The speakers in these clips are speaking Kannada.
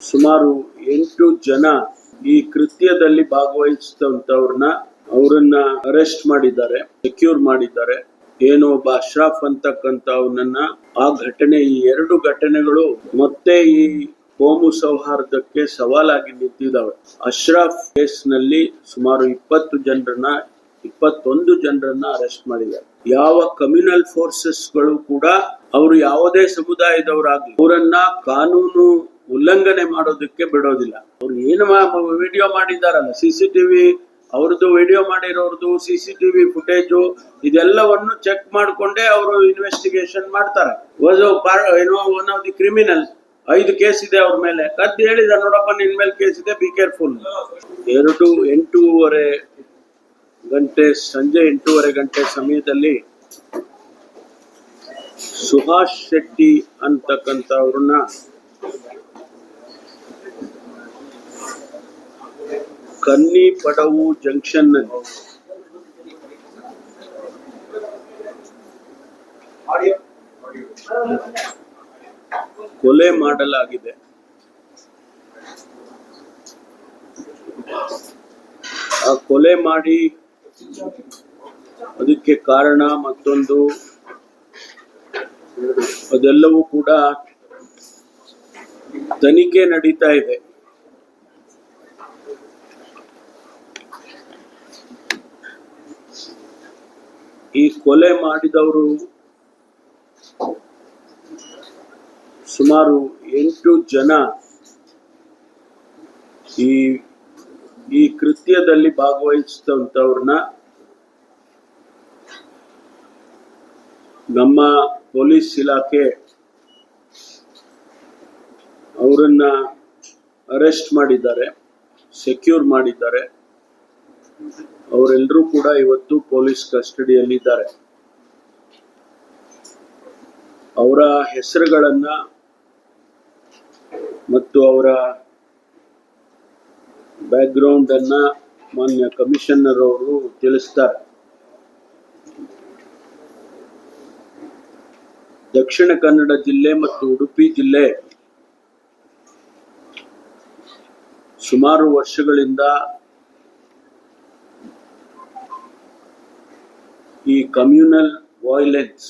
ಸುಮಾರು ಎಂಟು ಜನ ಈ ಕೃತ್ಯದಲ್ಲಿ ಭಾಗವಹಿಸಿದಂತವ್ರನ್ನ ಅವರನ್ನ ಅರೆಸ್ಟ್ ಮಾಡಿದ್ದಾರೆ ಸೆಕ್ಯೂರ್ ಮಾಡಿದ್ದಾರೆ. ಏನೋ ಒಬ್ಬ ಅಶ್ರಾಫ್ ಅಂತಕ್ಕಂತ ಅವನನ್ನ ಆ ಘಟನೆ, ಈ ಎರಡು ಘಟನೆಗಳು ಮತ್ತೆ ಈ ಕೋಮು ಸೌಹಾರ್ದಕ್ಕೆ ಸವಾಲಾಗಿ ನಿಂತಿದ್ದಾವೆ. ಅಶ್ರಾಫ್ ಕೇಸ್ನಲ್ಲಿ ಸುಮಾರು ಇಪ್ಪತ್ತು ಜನರನ್ನ, ಇಪ್ಪತ್ತೊಂದು ಜನರನ್ನ ಅರೆಸ್ಟ್ ಮಾಡಿದ್ದಾರೆ. ಯಾವ ಕಮ್ಯುನಲ್ ಫೋರ್ಸಸ್ಗಳು ಕೂಡ ಅವರು ಯಾವುದೇ ಸಮುದಾಯದವರಾಗ್ಲಿ, ಅವರನ್ನ ಕಾನೂನು ಉಲ್ಲಂಘನೆ ಮಾಡೋದಕ್ಕೆ ಬಿಡೋದಿಲ್ಲ. ಅವ್ರು ಏನು ವಿಡಿಯೋ ಮಾಡಿದಾರಲ್ಲ ಸಿ ಸಿ ಟಿವಿ ಅವ್ರದ್ದು ವಿಡಿಯೋ ಮಾಡಿರೋರ್ದು ಸಿ ಸಿ ಟಿವಿ ಫುಟೇಜು ಇದೆಲ್ಲವನ್ನು ಚೆಕ್ ಮಾಡಿಕೊಂಡೇ ಅವರು ಇನ್ವೆಸ್ಟಿಗೇಷನ್ ಮಾಡ್ತಾರೆ. ಏನೋ ಒನ್ ಆಫ್ ದಿ ಕ್ರಿಮಿನಲ್ ಐದು ಕೇಸ್ ಇದೆ ಅವ್ರ ಮೇಲೆ. ಕದ್ದು ಹೇಳಿದ, ನೋಡಪ್ಪ, ನಿನ್ ಮೇಲೆ ಕೇಸ್ ಇದೆ ಬಿ ಕೇರ್ಫುಲ್ ಎರಡು ಎಂಟೂವರೆ ಗಂಟೆ, ಸಂಜೆ ಎಂಟೂವರೆ ಗಂಟೆ ಸಮಯದಲ್ಲಿ ಸುಭಾಷ್ ಶೆಟ್ಟಿ ಅಂತಕ್ಕಂಥವ್ರನ್ನ ಕನ್ನಿ ಪಡವು ಜಂಕ್ಷನ್. ಕೊಲೆ ಮಾಡಲಾಗಿದೆ. ಆ ಕೊಲೆ ಮಾಡಿ ಅದಕ್ಕೆ ಕಾರಣ ಮತ್ತೊಂದು. ಅದೆಲ್ಲವೂ ಕೂಡ ತನಿಖೆ ನಡೀತಾ ಇದೆ. ಈ ಕೊಲೆ ಮಾಡಿದವರು ಸುಮಾರು ಎಂಟು ಜನ ಈ ಈ ಕೃತ್ಯದಲ್ಲಿ ಭಾಗವಹಿಸಿದಂಥವ್ರನ್ನ ನಮ್ಮ ಪೊಲೀಸ್ ಇಲಾಖೆ ಅವರನ್ನ ಅರೆಸ್ಟ್ ಮಾಡಿದ್ದಾರೆ, ಸೆಕ್ಯೂರ್ ಮಾಡಿದ್ದಾರೆ. ಅವರೆಲ್ಲರೂ ಕೂಡ ಇವತ್ತು ಪೊಲೀಸ್ ಕಸ್ಟಡಿಯಲ್ಲಿದ್ದಾರೆ. ಅವರ ಹೆಸರುಗಳನ್ನ ಮತ್ತು ಅವರ ಬ್ಯಾಕ್ಗ್ರೌಂಡ್ ಅನ್ನ ಮಾನ್ಯ ಕಮಿಷನರ್ ಅವರು ತಿಳಿಸ್ತಾರೆ. ದಕ್ಷಿಣ ಕನ್ನಡ ಜಿಲ್ಲೆ ಮತ್ತು ಉಡುಪಿ ಜಿಲ್ಲೆ ಸುಮಾರು ವರ್ಷಗಳಿಂದ ಈ ಕಮ್ಯುನಲ್ ವಾಯ್ಲೆನ್ಸ್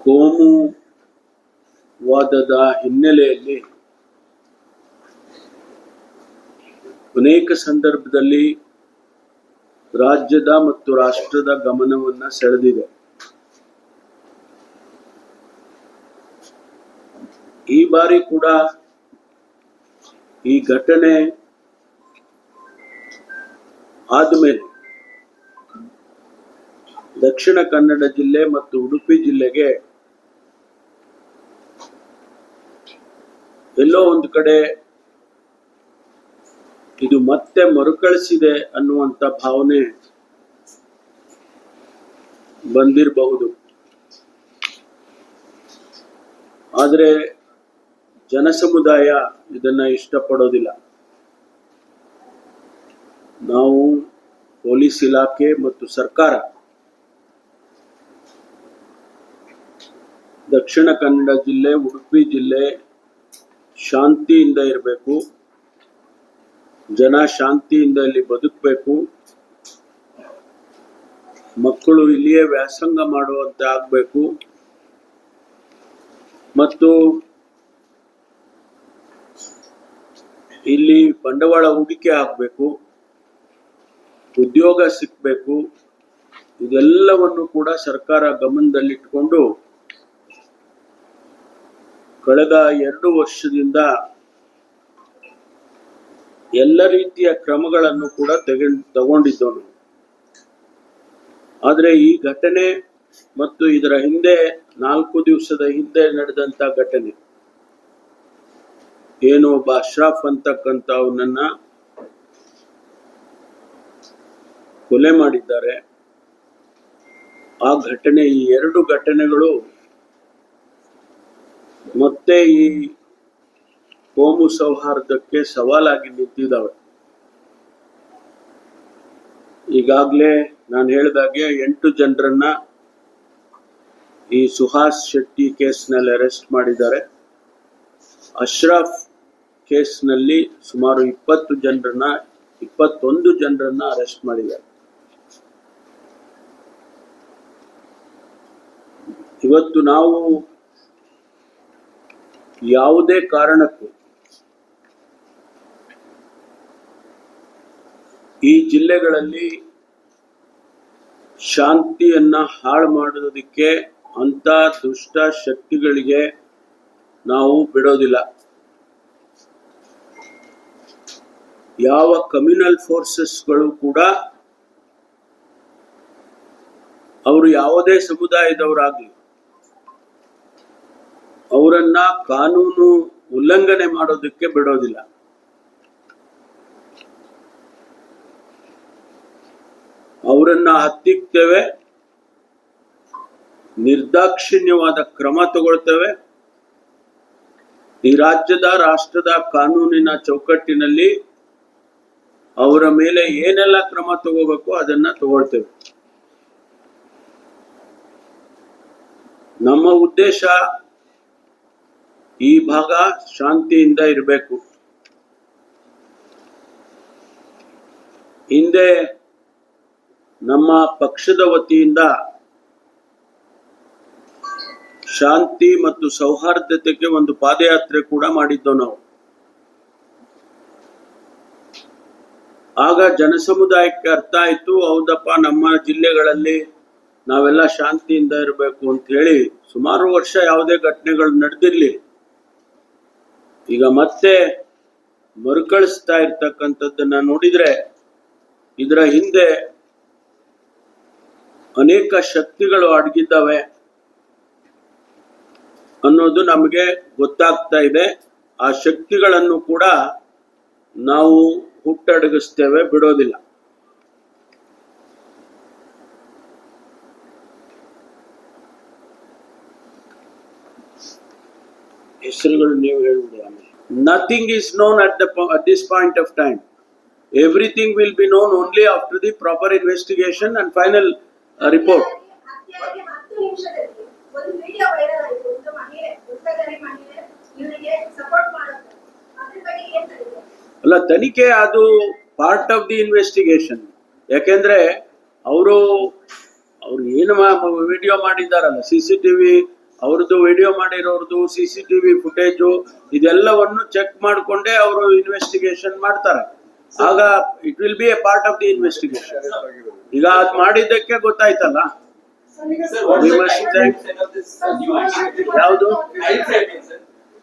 ಕೋಮುವಾದದ ಹಿನ್ನೆಲೆಯಲ್ಲಿ ಅನೇಕ ಸಂದರ್ಭದಲ್ಲಿ ರಾಜ್ಯದ ಮತ್ತು ರಾಷ್ಟ್ರದ ಗಮನವನ್ನ ಸೆಳೆದಿದೆ. ಈ ಬಾರಿ ಕೂಡ ಈ ಘಟನೆ ಆದಮೇಲೆ ದಕ್ಷಿಣ ಕನ್ನಡ ಜಿಲ್ಲೆ ಮತ್ತು ಉಡುಪಿ ಜಿಲ್ಲೆಗೆ ಎಲ್ಲೋ ಒಂದು ಕಡೆ ಇದು ಮತ್ತೆ ಮರುಕಳಿಸಿದೆ ಅನ್ನುವಂತ ಭಾವನೆ ಬಂದಿರಬಹುದು. ಆದರೆ ಜನಸಮುದಾಯ ಇದನ್ನ ಇಷ್ಟಪಡೋದಿಲ್ಲ. ನಾವು ಪೊಲೀಸ್ ಇಲಾಖೆ ಮತ್ತು ಸರ್ಕಾರ ದಕ್ಷಿಣ ಕನ್ನಡ ಜಿಲ್ಲೆ, ಉಡುಪಿ ಜಿಲ್ಲೆ ಶಾಂತಿಯಿಂದ ಇರಬೇಕು. ಜನ ಶಾಂತಿಯಿಂದ ಇಲ್ಲಿ ಬದುಕಬೇಕು. ಮಕ್ಕಳು ಇಲ್ಲಿಯೇ ವ್ಯಾಸಂಗ ಮಾಡುವಂತೆ ಆಗಬೇಕು. ಮತ್ತು ಇಲ್ಲಿ ಬಂಡವಾಳ ಹೂಡಿಕೆ ಆಗಬೇಕು. ಉದ್ಯೋಗ ಸಿಕ್ಕಬೇಕು ಇದೆಲ್ಲವನ್ನು ಕೂಡ ಸರ್ಕಾರ ಗಮನದಲ್ಲಿಟ್ಟುಕೊಂಡು ಕಳೆದ ಎರಡು ವರ್ಷದಿಂದ ಎಲ್ಲ ರೀತಿಯ ಕ್ರಮಗಳನ್ನು ಕೂಡ ತೆಗ ತಗೊಂಡಿದ್ದವನು. ಆದರೆ ಈ ಘಟನೆ ಮತ್ತು ಇದರ ಹಿಂದೆ, ನಾಲ್ಕು ದಿವಸದ ಹಿಂದೆ ನಡೆದಂತ ಘಟನೆ. ಏನು ಒಬ್ಬ ಅಶ್ರಾಫ್ ಅಂತಕ್ಕಂತ ಅವನನ್ನ ಕೊಲೆ ಮಾಡಿದ್ದಾರೆ. ಆ ಘಟನೆ, ಈ ಎರಡು ಘಟನೆಗಳು ಮತ್ತೆ ಈ ಕೋಮು ಸೌಹಾರ್ದಕ್ಕೆ ಸವಾಲಾಗಿ ನಿಂತಿದ್ದಾವೆ. ಈಗಾಗಲೇ ನಾನು ಹೇಳಿದಾಗೆ ಎಂಟು ಜನರನ್ನ ಈ ಸುಹಾಸ್ ಶೆಟ್ಟಿ ಕೇಸ್ನಲ್ಲಿ ಅರೆಸ್ಟ್ ಮಾಡಿದ್ದಾರೆ. ಅಶ್ರಫ್ ಕೇಸ್ನಲ್ಲಿ ಸುಮಾರು ಇಪ್ಪತ್ತು ಜನರನ್ನ, ಇಪ್ಪತ್ತೊಂದು ಜನರನ್ನ ಅರೆಸ್ಟ್ ಮಾಡಿದ್ದಾರೆ. ಇವತ್ತು ನಾವು ಯಾವುದೇ ಕಾರಣಕ್ಕೂ ಈ ಜಿಲ್ಲೆಗಳಲ್ಲಿ ಶಾಂತಿಯನ್ನ ಹಾಳು ಮಾಡೋದಕ್ಕೆ ಅಂತ ದುಷ್ಟ ಶಕ್ತಿಗಳಿಗೆ ನಾವು ಬಿಡೋದಿಲ್ಲ. ಯಾವ ಕಮ್ಯುನಲ್ ಫೋರ್ಸಸ್ಗಳು ಕೂಡ ಅವರು ಯಾವುದೇ ಸಮುದಾಯದವರಾಗ್ಲಿ ಅವರನ್ನ ಕಾನೂನು ಉಲ್ಲಂಘನೆ ಮಾಡೋದಕ್ಕೆ ಬಿಡೋದಿಲ್ಲ. ಅವರನ್ನ ಹತ್ತಿಕ್ತೇವೆ, ನಿರ್ದಾಕ್ಷಿಣ್ಯವಾದ ಕ್ರಮ ತಗೊಳ್ತೇವೆ. ಈ ರಾಜ್ಯದ, ರಾಷ್ಟ್ರದ ಕಾನೂನಿನ ಚೌಕಟ್ಟಿನಲ್ಲಿ ಅವರ ಮೇಲೆ ಏನೆಲ್ಲ ಕ್ರಮ ತಗೋಬೇಕು ಅದನ್ನ ತಗೊಳ್ತೇವೆ. ನಮ್ಮ ಉದ್ದೇಶ ಈ ಭಾಗ ಶಾಂತಿಯಿಂದ ಇರಬೇಕು. ಹಿಂದೆ ನಮ್ಮ ಪಕ್ಷದ ವತಿಯಿಂದ ಶಾಂತಿ ಮತ್ತು ಸೌಹಾರ್ದತೆಗೆ ಒಂದು ಪಾದಯಾತ್ರೆ ಕೂಡ ಮಾಡಿದ್ದೋ ನಾವು. ಆಗ ಜನಸಮುದಾಯಕ್ಕೆ ಅರ್ಥ ಆಯ್ತು, ಹೌದಪ್ಪ, ನಮ್ಮ ಜಿಲ್ಲೆಗಳಲ್ಲಿ ನಾವೆಲ್ಲ ಶಾಂತಿಯಿಂದ ಇರಬೇಕು ಅಂತ ಹೇಳಿ ಸುಮಾರು ವರ್ಷ ಯಾವುದೇ ಘಟನೆಗಳು ನಡೆದಿರ್ಲಿ. ಈಗ ಮತ್ತೆ ಮರುಕಳಿಸ್ತಾ ಇರ್ತಕ್ಕಂಥದ್ದನ್ನ ನೋಡಿದ್ರೆ ಇದರ ಹಿಂದೆ ಅನೇಕ ಶಕ್ತಿಗಳು ಅಡಗಿದ್ದಾವೆ ಅನ್ನೋದು ನಮಗೆ ಗೊತ್ತಾಗ್ತಾ ಇದೆ. ಆ ಶಕ್ತಿಗಳನ್ನು ಕೂಡ ನಾವು ಹುಟ್ಟಡಗಿಸ್ತೇವೆ, ಬಿಡೋದಿಲ್ಲ. ಹೆಸರುಗಳು ನೀವು ಹೇಳ್ಬಿಡಿ nothing is known at the at this point of time everything will be known only after the proper investigation and final report ಅಲ್ಲ, ತನಿಖೆ ಅದು ಪಾರ್ಟ್ ಆಫ್ ದಿ ಇನ್ವೆಸ್ಟಿಗೇಷನ್ ಯಾಕೆಂದ್ರೆ, ಅವರು, ಅವ್ರು ಏನು ವಿಡಿಯೋ ಮಾಡಿದಾರಲ್ಲ ಸಿ ಸಿ ಟಿವಿ ಅವ್ರದ್ದು ವಿಡಿಯೋ ಮಾಡಿರೋರ್ದು ಸಿ ಸಿ ಟಿವಿ ಫುಟೇಜು ಇದೆಲ್ಲವನ್ನು ಚೆಕ್ ಮಾಡಿಕೊಂಡೇ ಅವರು ಇನ್ವೆಸ್ಟಿಗೇಷನ್ ಮಾಡ್ತಾರೆ. ಆಗ it will be a part of the investigation ಈಗ ಅದ್ ಮಾಡಿದ್ದಕ್ಕೆ ಗೊತ್ತಾಯ್ತಲ್ಲ? ಯಾವುದು?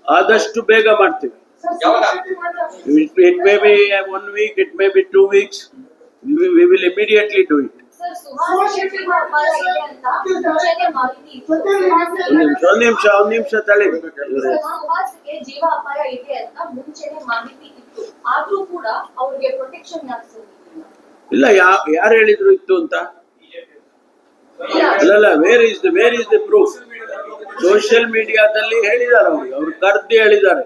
ಆದಷ್ಟು ಬೇಗ ಮಾಡ್ತೀವಿ. It may be one week it may be two weeks we will immediately do it ಒಂದ್ ನಿಮಿಷ ಒಂದ್ ನಿಮಿಷ ತಳಿ. ಇವ್ರೆ. ಸುಹಾಸ್ಗೆ ಜೀವ ಅಪಾಯ ಇದೆ ಅಂತ ಮುಂಚೆನೆ ಮಾಹಿತಿ ಇತ್ತು. ಆದ್ರೂ ಕೂಡ ಅವ್ರಿಗೆ ಪ್ರೊಟೆಕ್ಷನ್ ಇಲ್ಲ ಯಾ ಯಾರು ಹೇಳಿದ್ರು ಇತ್ತು ಅಂತ? ಇಲ್ಲ where is the where is the proof social ಮೀಡಿಯಾದಲ್ಲಿ ಹೇಳಿದ್ದಾರೆ ಅವ್ರಿಗೆ ಅವ್ರು ಕರ್ದು ಹೇಳಿದ್ದಾರೆ.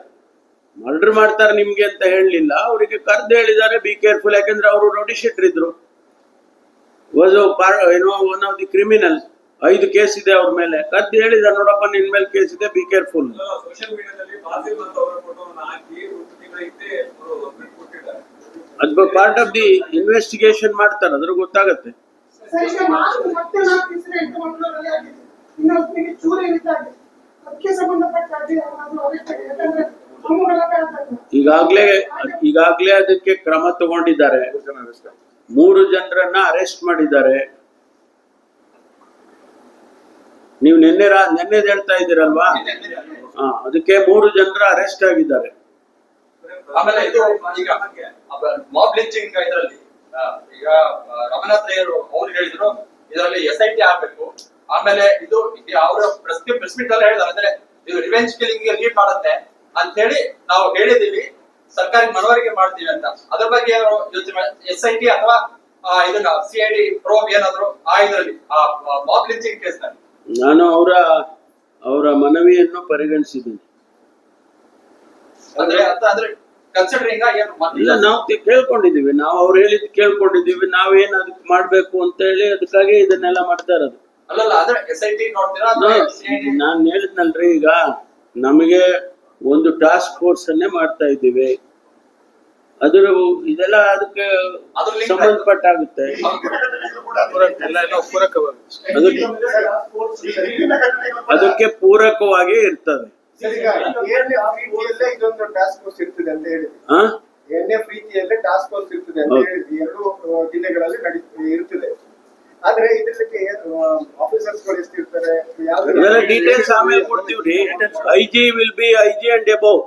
ಮರ್ಡರ್ ಮಾಡ್ತಾರೆ ನಿಮ್ಗೆ ಅಂತ ಹೇಳಲಿಲ್ಲ. ಅವರಿಗೆ ಕರ್ದು ಹೇಳಿದ್ದಾರೆ ಬಿ ಕೇರ್ಫುಲ್ ಯಾಕಂದ್ರೆ ಅವರು ನೋಟಿಸ್ ಶೀಟರ್ ವಾಸ್ ಏನೋ ಒನ್ ಆಫ್ ದಿ ಕ್ರಿಮಿನಲ್ ಐದು ಕೇಸ್ ಇದೆ ಅವ್ರ ಮೇಲೆ. ಕದ್ದು ಹೇಳಿದ ನೋಡಪ್ಪ ನಿನ್ ಮೇಲೆ ಕೇಸ್ ಇದೆ ಬಿ ಕೇರ್ಫುಲ್ ಅದು ಪಾರ್ಟ್ ಆಫ್ ದಿ ಇನ್ವೆಸ್ಟಿಗೇಷನ್ ಮಾಡ್ತಾರೆ ಅದ್ರ ಗೊತ್ತಾಗತ್ತೆ. ಈಗಾಗ್ಲೇ ಈಗಾಗ್ಲೇ ಅದಕ್ಕೆ ಕ್ರಮ ತಗೊಂಡಿದ್ದಾರೆ. ಮೂರು ಜನರನ್ನ ಅರೆಸ್ಟ್ ಮಾಡಿದ್ದಾರೆ. ನೀವು ನಿನ್ನೆ ರಾ ನಿನ್ನೆದ್ ಹೇಳ್ತಾ ಇದ್ದೀರಲ್ವಾ? ಅದಕ್ಕೆ ಮೂರು ಜನರ ಅರೆಸ್ಟ್ ಆಗಿದ್ದಾರೆ. ಆಮೇಲೆ ಇದು ಈಗ ಮಾಬ್ ಇದರಲ್ಲಿ ಈಗ ರಮನಾಥ್ ರೈಯರು ಅವ್ರು ಹೇಳಿದ್ರು, ಇದರಲ್ಲಿ ಎಸ್ ಐ ಟಿ ಆಗ್ಬೇಕು. ಆಮೇಲೆ ಇದು ಅವರ ಪ್ರೆಸ್ ಪ್ರೆಸ್ ಮೀಟ್ ಅಲ್ಲಿ ಹೇಳಿದಾರೆ ಅಂದ್ರೆ ಇದು ರಿವೆಂಜ್ ಕಿಲಿಂಗ್ ಲೀಡ್ ಮಾಡುತ್ತೆ ಅಂತ ಹೇಳಿ ನಾವು ಹೇಳಿದೀವಿ ಸರ್ಕಾರಕ್ಕೆ ಮನವರಿಕೆ ಮಾಡ್ತೀವಿ ಅಂತ. ಅದ್ರ ಬಗ್ಗೆ ಏನಾದ್ರು ಯೋಚನೆ ಎಸ್ ಐ ಟಿ ಅಥವಾ ಇದನ್ನ ಸಿ ಐ ಡಿ ಪ್ರೋಬ್ ಏನಾದ್ರು ಆ ಇದರಲ್ಲಿ ಆ ಬಾಬ್ ಲಿಂಚಿಂಗ್ ಕೇಸ್ನಲ್ಲಿ? ನಾನು ಅವರ ಅವರ ಮನವಿಯನ್ನು ಪರಿಗಣಿಸಿದ್ದೀನಿ. ಅಂದ್ರೆ ಅಂತ ಅಂದ್ರೆ ಕನ್ಸಿಡರಿಂಗ್ ಇಲ್ಲ ನಾವು ಕೇಳ್ಕೊಂಡಿದೀವಿ ನಾವು ಅವ್ರು ಹೇಳಿದ್ ಕೇಳ್ಕೊಂಡಿದೀವಿ ನಾವೇನ್ ಅದಕ್ಕೆ ಮಾಡ್ಬೇಕು ಅಂತ ಹೇಳಿ ಅದಕ್ಕಾಗಿ ಇದನ್ನೆಲ್ಲ ಮಾಡ್ತಾ ಇರೋದು. ಅಲ್ಲಲ್ಲ ಅಂದ್ರೆ ಎಸ್ ಐ ಟಿ ನೋಡ್ತೀರಾ? ನಾನ್ ಹೇಳಿದ್ನಲ್ರಿ ಈಗ ನಮಗೆ ಒಂದು ಟಾಸ್ಕ್ ಫೋರ್ಸ್ ಅನ್ನೇ ಮಾಡ್ತಾ ಇದ್ದೀವಿ. ಅದರ ಇದೆಲ್ಲ ಅದಕ್ಕೆ ಸಂಬಂಧಪಟ್ಟಾಗುತ್ತೆ. ಅದಕ್ಕೆ ಅದಕ್ಕೆ ಪೂರಕವಾಗಿ ಇರ್ತದೆ. ಟಾಸ್ಕ್ ಫೋರ್ಸ್ ಇರ್ತದೆ ಅಂತ ಹೇಳಿದ್ರಿ ಆ ಏಳನೇ ಪ್ರೀತಿಯಲ್ಲೇ ಟಾಸ್ಕ್ ಫೋರ್ಸ್ ಇರ್ತದೆ ಅಂತ ಹೌದು. ಎರಡು ಜಿಲ್ಲೆಗಳಲ್ಲಿ ನಡಿ ಇರ್ತದೆ. ಆದ್ರೆ ಇದಕ್ಕೆ ಆಫೀಸರ್ಸ್ಗಳು ಎಷ್ಟಿರ್ತಾರೆ ಇದೆಲ್ಲ ಡೀಟೇಲ್ಸ್ ಆಮೇಲೆ ಕೊಡ್ತೀವ್ರಿ I G will be I G and above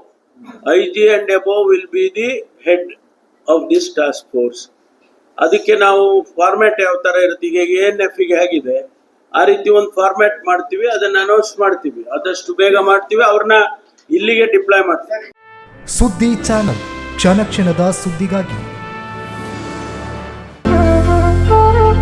I G and above will be the head of this task force ಅದಕ್ಕೆ ನಾವು ಫಾರ್ಮ್ಯಾಟ್ ಯಾವ ತರ ಇರುತ್ತೆ? ಈಗ ಎನ್ ಎಫ್ಗೆ ಹೇಗಿದೆ ಆ ರೀತಿ ಒಂದು ಫಾರ್ಮ್ಯಾಟ್ ಮಾಡ್ತೀವಿ ಅದನ್ನ ಅನೌನ್ಸ್ ಮಾಡ್ತೀವಿ. ಆದಷ್ಟು ಬೇಗ ಮಾಡ್ತೀವಿ ಅವ್ರನ್ನ ಇಲ್ಲಿಗೆ ಡಿಪ್ಲಾಯ್ ಮಾಡ್ತೀವಿ. ಸುದ್ದಿ ಚಾನಲ್ ಕ್ಷಣ ಕ್ಷಣದ ಸುದ್ದಿಗಾಗಿ.